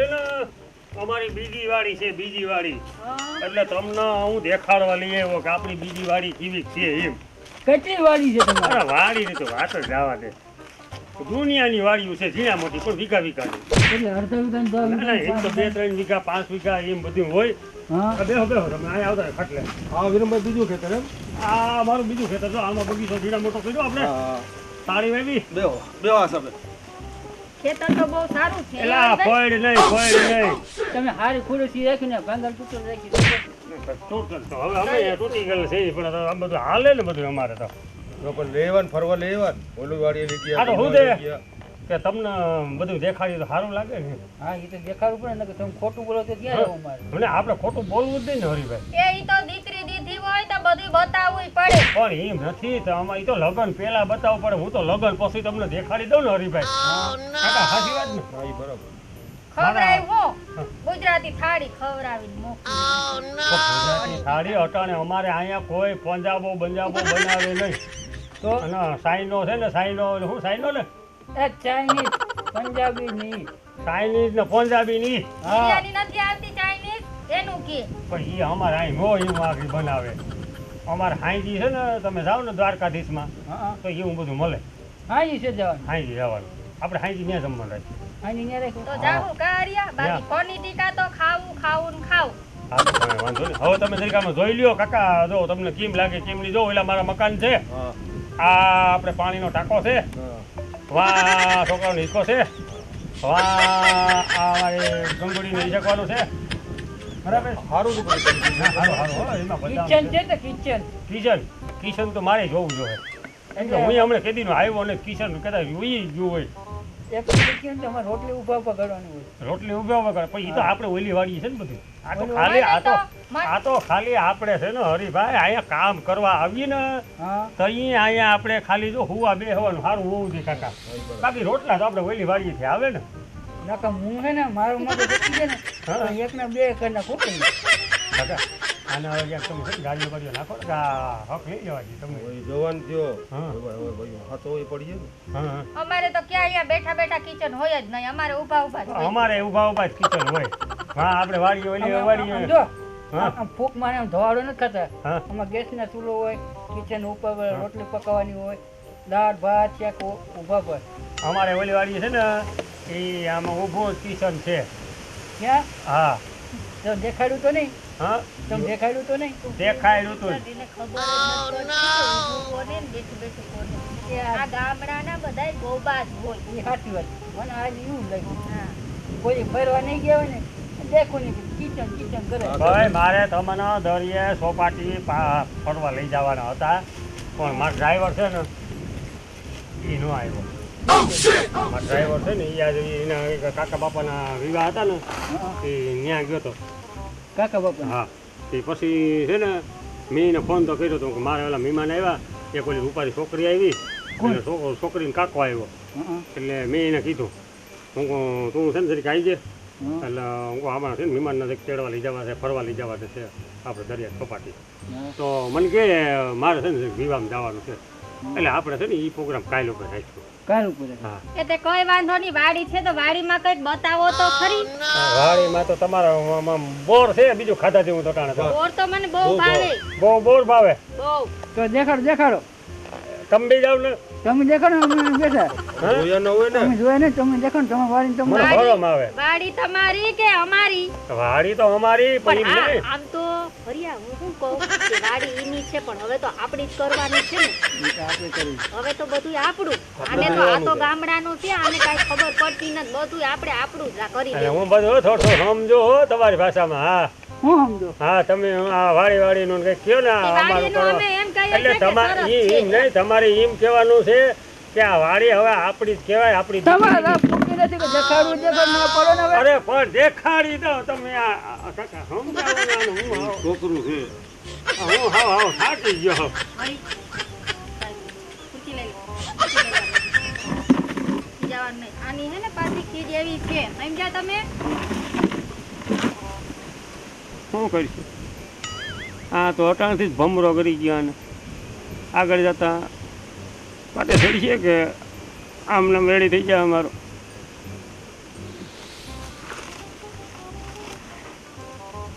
છે ને અમારી બીજી વાડી છે બીજી વાડી. એટલે તમને હું દેખાડવા લઈ આવ્યો કે આપણી બીજી વાડી કેવી છે એમ. કેટલી વાડી છે તમારે? અરે તો વાત જ જવા દે. દુનિયાની વાડીઓ છે ઝીણા મોટી પણ વીઘા વીઘાની એટલે અડધા વીઘા ને દસ ના, ના, એક તો બે ત્રણ વીઘા પાંચ વીઘા એમ બધું હોય. તમે અહીંયા આવતા ખાટલે. હા વિરમભાઈ બીજું ખેતર એમ? આ અમારું બીજું ખેતર જો આમાં બગીચો ઝીણા મોટો કર્યો આપણે. સારી વાવી. બેહો બેહો સાહેબ ખેતર તો બહુ સારું છે. એલા ફળ નહીં? ફળ નહીં તમે હારી ખુરશી રાખીને ભાંગલ તૂટલ રાખી ટોટલ તો. હવે અમે તૂટી ગયેલ છે પણ આ બધું હાલે ને બધું અમારે તો. પણ ફરવા લેવાન. ઓલું વાળી ગયા આ તો હું દે. કે તમને બધું દેખાડ્યું તો સારું લાગે ને હા એ તો દેખાડવું પડે ને કે તમે ખોટું બોલો તો ક્યાં રહેવું મારે મને આપણે ખોટું બોલવું જ નહીં ને હરીભાઈ. એ તો બધું બતાવવું પડે. પણ એમ નથી તો આમાં તો લગન પહેલા બતાવવું પડે. હું તો લગન પછી તમને દેખાડી દઉં ને હરીભાઈ. કાકા સાચી વાત ને? હા બરાબર. ગુજરાતી થાળી ખવડાવીને મોકલી. ગુજરાતી થાળી અટાણે અમારે અહીંયા કોઈ પંજાબો બંજાબો બનાવે નહીં. તો સાઈનો છે ને સાઈનો શું સાઈનો ને? એ ચાઇનીઝ પંજાબી ની ચાઇનીઝ ને પંજાબી ની બિરયાની નથી આવતી ચાઇનીઝ? એનું કે? પણ એ અમારે અહીં નો એવું આગળ બનાવે. અમારે હાઈજી છે ને તમે જાઓ ને દ્વારકાધીશમાં હા તો એવું બધું મળે. હાઈજી છે જવાનું? હાઈજી જવાનું. આપણે હાઈજી ત્યાં જમવાનું રહે હાઈજી ત્યાં રાખ્યું તો જાહુ કારિયા બાકી કોની ટીકા તો ખાવું ખાવું ને ખાવું. હા વાંધો નહીં. હવે તમે તરીકામાં જોઈ લ્યો કાકા જો તમને કેમ લાગે કેમ નહીં જો એટલે મારા મકાન છે. આ આપણે પાણીનો ટાંકો છે. વાહ છોકરાનો હિસ્સો છે. વાહ આ ગંગોડીને ઈજકવાનું છે. બરાબર? સારું તો કરી. ના, હારું, હારું, હો, એમાં બધા કિચન છે ને કિચન? કિશન કિશન તો મારે જોવું જોઈએ. કેમ કે હું હમણાં કેદીનો આવ્યો અને કિશન કદાચ જોઈ ગયું હોય. ને રોટલી ઊભા ઊભા કરવાની હોય. રોટલી ઊભા વગર પછી એ તો આપણે ઓલી વાળી છે ને બધું. આ તો ખાલી આ તો આ તો ખાલી આપણે છે ને હરીભાઈ અહીંયા કામ કરવા આવીએ ને તો અહીંયા અહીંયા આપણે ખાલી જો હુવા બે હોવાનું સારું હોવું જોઈએ કાકા. બાકી રોટલા તો આપણે ઓલી વાળીથી આવે ને. નકા હું હે ને મારું મગજ બેસી છે ને એક ને બે કરી ખોટું કાકા આને હવે ક્યાંક તમે છે ગાડીઓ બાડીઓ નાખો હક લઈ જવા દઈએ તમે જવાન થયો. હા. તો એ પડી હા અમારે તો ક્યાં અહીંયા બેઠા બેઠા કિચન હોય જ નહીં અમારે ઊભા ઊભા અમારે ઊભા ઊભા જ કિચન હોય. હા આપણે વાડીઓ ઓલી વાડીઓ જો. ફૂક મારે આમ ધોવાડો નથી ખાતા. હા. આમાં ગેસના ચૂલો હોય કિચન ઉપર રોટલી પકાવવાની હોય દાળ ભાત ક્યાંક ઊભા ઊભા પર અમારે ઓલી વાડી છે ને એ આમાં ઊભું કિશન કિચન છે. ક્યાં? હા. તો દેખાડ્યું તો નહીં? હા? તમે દેખાડ્યું તો નહીં? દેખાયેલું તો કોને. આ ગામડાના બધાય ગોબા જ હોય. એ સાચી વાત. મને આજ એવું લાગ્યું. હા. કોઈ ફરવા નહીં ગયા હોય ને દેખો નહીં કિચન કિચન કરે ભાઈ મારે તમને દરિયે સોપાટી ફરવા લઈ જવાના હતા. પણ મારો ડ્રાઈવર છે ને એ ન આવ્યો. ડ્રાઈવર છે ને એ આજે એના કાકા બાપાના વિવાહ હતા ને એ ત્યાં ગયો હતો કાકા બાપા? હા. એ પછી છે ને મેં એને ફોન તો કર્યો હતો કે મારે ઓલા મહેમાન આવ્યા એક ઓલી રૂપારી છોકરી આવી? છોકરો છોકરીને કાકો આવ્યો. એટલે મેં એને કીધું હું કહું, તું છે ને તરીકે આવી જાય એટલે હું આમાં છે ને મહેમાનને જરીક તેડવા લઈ જવા છે ફરવા લઈ જવા છે આપણે દરિયા ચોપાટી તો મને કે મારે છે ને વિવાહમાં જવાનું છે. એટલે આપણે છે ને એ પ્રોગ્રામ કાયલો પર રાખીશું હા. કોઈ વાંધો નહીં વાડી છે તો વાડીમાં કંઈક બતાવો તો ખરી. વાડીમાં તો તમારા બોર છે બીજું ખાધા જેવું તો ટાણે તો. બોર તો મને બહુ ભાવે. બહુ બોર ભાવે. બહુ. તો દેખાડો દેખાડો. તમે બી જાવ ને તમે અમે બેઠા જોયા ન હોય ને? તમે જોયા ને તમે દેખાડો તમે વાળી તમે ભરમ આવે. વાડી તમારી કે અમારી? વાડી તો અમારી પણ પણ એમ આ નહીં આમ તો હરિયા હું શું કહું કે વાડી એની છે પણ હવે તો આપણી જ કરવાની છે ને. આપણે કરી હવે તો બધું આપણું. આને તો આ તો ગામડાનું છે આને કાઈ ખબર પડતી નથી. બધું આપણે આપણું જ કરી હું બધું થોડું થોડું સમજો હો તમારી ભાષામાં હા. હું સમજો? હા તમે આ વાડી વાડી નું કઈ કયો ને અમારું વાડીનું કરો એટલે તમારે. એમ નહીં તમારે એમ કહેવાનું છે કે આ વાડી હવે આપણી જ કહેવાય આપણી તમારે દીકરીની. ફૂકી નથી કે દેખાડવું દેખાડ ના પડો ને હવે. અરે પણ દેખાડી દો તમે આ કાકા છોકરું છે. હું હાવ હાવ થાકી ગયો. આની હે ને પાછી ખીજ એવી છે. સમજ્યા તમે? શું કરીશું? હા તો અટાણથી જ ભમરો કરી ગયો અને આગળ જતા માટે થઈ છે કે આમ નામ રેડી થઈ જાય અમારું.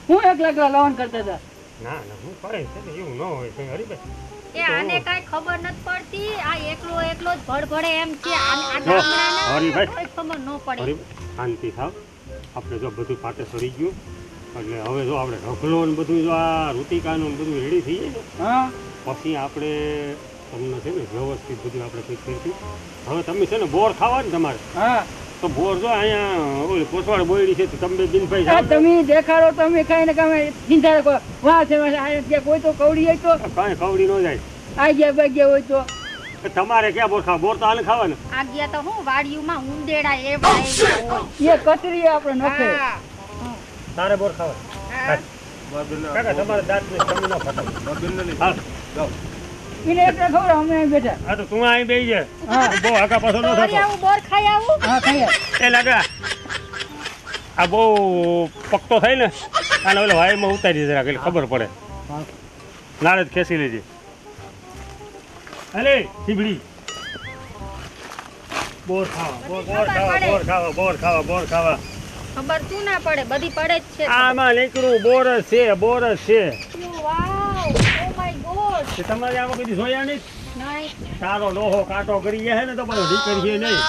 હું એક લાખ લવણ કરતા હતા? ના ના હું કરે છે એવું ન હોય કઈ હરીભાઈ એ આને કાંઈ ખબર નથી પડતી આ એકલો એકલો જ ભડભડે એમ છે આ આ જો, ગામડાના હરીભાઈ. ખબર ન પડે. શાંતિ થાવ. આપણે જો બધું પાટે સરી ગયું. એટલે હવે જો આપણે ઢગલો ને બધું જો આ રૂટિકાનું બધું રેડી થઈ જાય ને હા. પછી આપણે તમને છે ને વ્યવસ્થિત બધું આપણે કંઈક કરીશું હવે તમે છે ને બોર ખાવા ને તમારે. હા. તો બોર જો અહીંયા ઓલી પોસવાડ બોયડી છે તો તમે બિનભાઈ આ ને. તમે દેખાડો તમે ખાઈને તમે ચિંતા રાખો. વાહ છે આ કોઈ તો કવડી હોય તો. કાંઈ કવડી નો જાય. આ ગયા બાગ્યા હોય તો. તમારે ક્યાં બોર ખાવ? બોર તો હાલ ખાવા ને આ ગયા તો હું વાડિયુંમાં ઉંદેડા એવડા એ કતરી આપણે નખે. હા, તારે બોર ખાવા. કાકા તમારે દાંત ને તમે ન ફટાવો હાલ. જાઓ. એને એટલે ખબર અમે બેઠા. આ તો તું અહીં બેસી જા બહુ આગા પાછો ન થતો. આવું બોર ખાઈ આવું? હા ખાઈએ એ લાગા. આ બહુ પકતો થાય ને આને ઓલો વાયમાં ઉતારી જરા એટલે ખબર પડે. નાળે જ ખેંચી લેજે. અલે સીબડી બોર ખાવા બોર બોર ખાવા બોર ખાવા બોર ખાવા બોર ખાવા. ખબર શું ના પડે? બધી પડે જ છે. આમાં નીકળું બોર છે બોર છે. વાવ. Oh my god. તે તમારે આમાં કદી જોયા નહીં? નહીં. તારો લોહો કાંટો કરી છે ને તો બધો છે નહીં.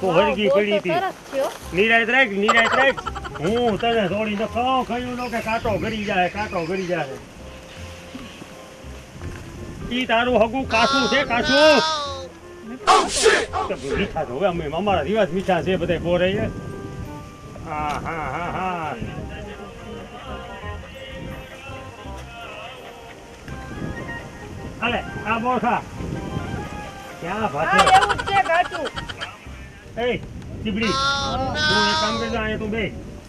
તો હરગી પડી હતી. છે હો. નિરાયત રાખ નિરાયત રાખ. હું તને થોડી ન કહો કહ્યું ન કે કાંટો કરી જાય કાંટો કરી જાય. ઈ તારું હગું કાસું છે કાસું? મીઠા તો હવે અમે અમારા રિવાજ મીઠા છે બધા બોરે હા હા હા હા અલે આ બોસા ક્યાં હા ભાષા એવું છે ઘાટું એ ચીબડી. તું એક કામ કરજો અહીંયા તું બે.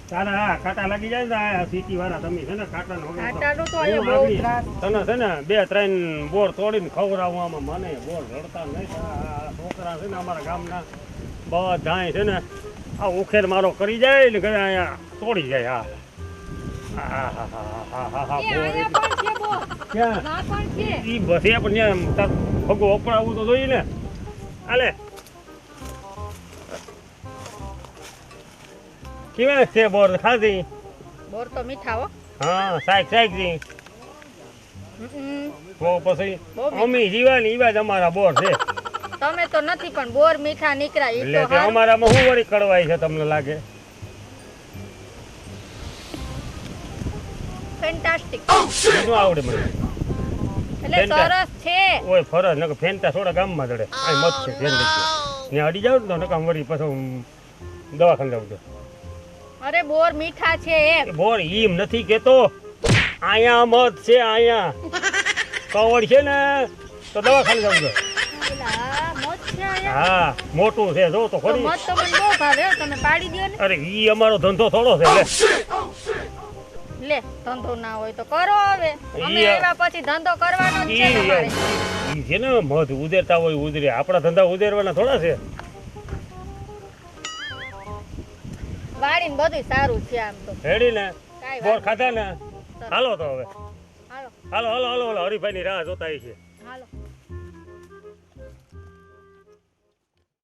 તારા હા કાટા લાગી જાય ને આ સીટી વાળા તમે છે ને કાટા નો કાંટાનો તો અહીંયા બહુ ત્રાસ. તને છે ને બે ત્રણ બોર તોડીને ખવડાવું આમાં મને બોર રડતા નહીં. આ છોકરા છે ને અમારા ગામના બધા છે ને આ ઉખેર મારો કરી જાય ને ઘરે અહીંયા તોડી જાય હા. ભગો અપડાવવું તો જોઈએ ને. હાલે. કેવા છે બોર? ખાધી? બોર તો મીઠા હો. હા સાહેબ સાહેબ જી હમ. પછી મમ્મી જીવાની ઈવા જ અમારા બોર છે. તમે તો નથી પણ બોર મીઠા નીકળ્યા ઈ એટલે તો તે. અમારામાં શું વળી કડવાય છે તમને લાગે? ફેન્ટાસ્ટિક બધું આવડે મને? એટલે સરસ છે. ઓય ફરસ નક ફેન્ટા થોડા ગામમાં દડે. આ મત છે ફેન ને અડી જાવ તો નક વળી પાછો દવાખાને જાવ તો. અરે બોર મીઠા છે એમ. એ બોર ઈમ નથી કેતો. અહીંયા મત છે અહીંયા કવડ છે ને તો દવાખાને જાવ અહીંયા. હા મોટું છે જો તો ખરી મત તો મને બહુ ભાવે તમે પાડી દ્યો ને. અરે ઈ અમારો ધંધો થોડો છે લે. લે ધંધો ના હોય તો કરો હવે. અમે આવ્યા પછી ધંધો કરવાનો જ છે તમારે. ઈ છે ને મધ ઉદેરતા હોય ઉદરે. આપણા ધંધા ઉદેરવાના થોડા છે. વાડીને બધું સારું છે આમ તો. હેડી ને બોર ખાધા ને? હાલો તો હવે. હાલો. હાલો હાલો હાલો હરીફાઈ ની રાહ જોતા છે.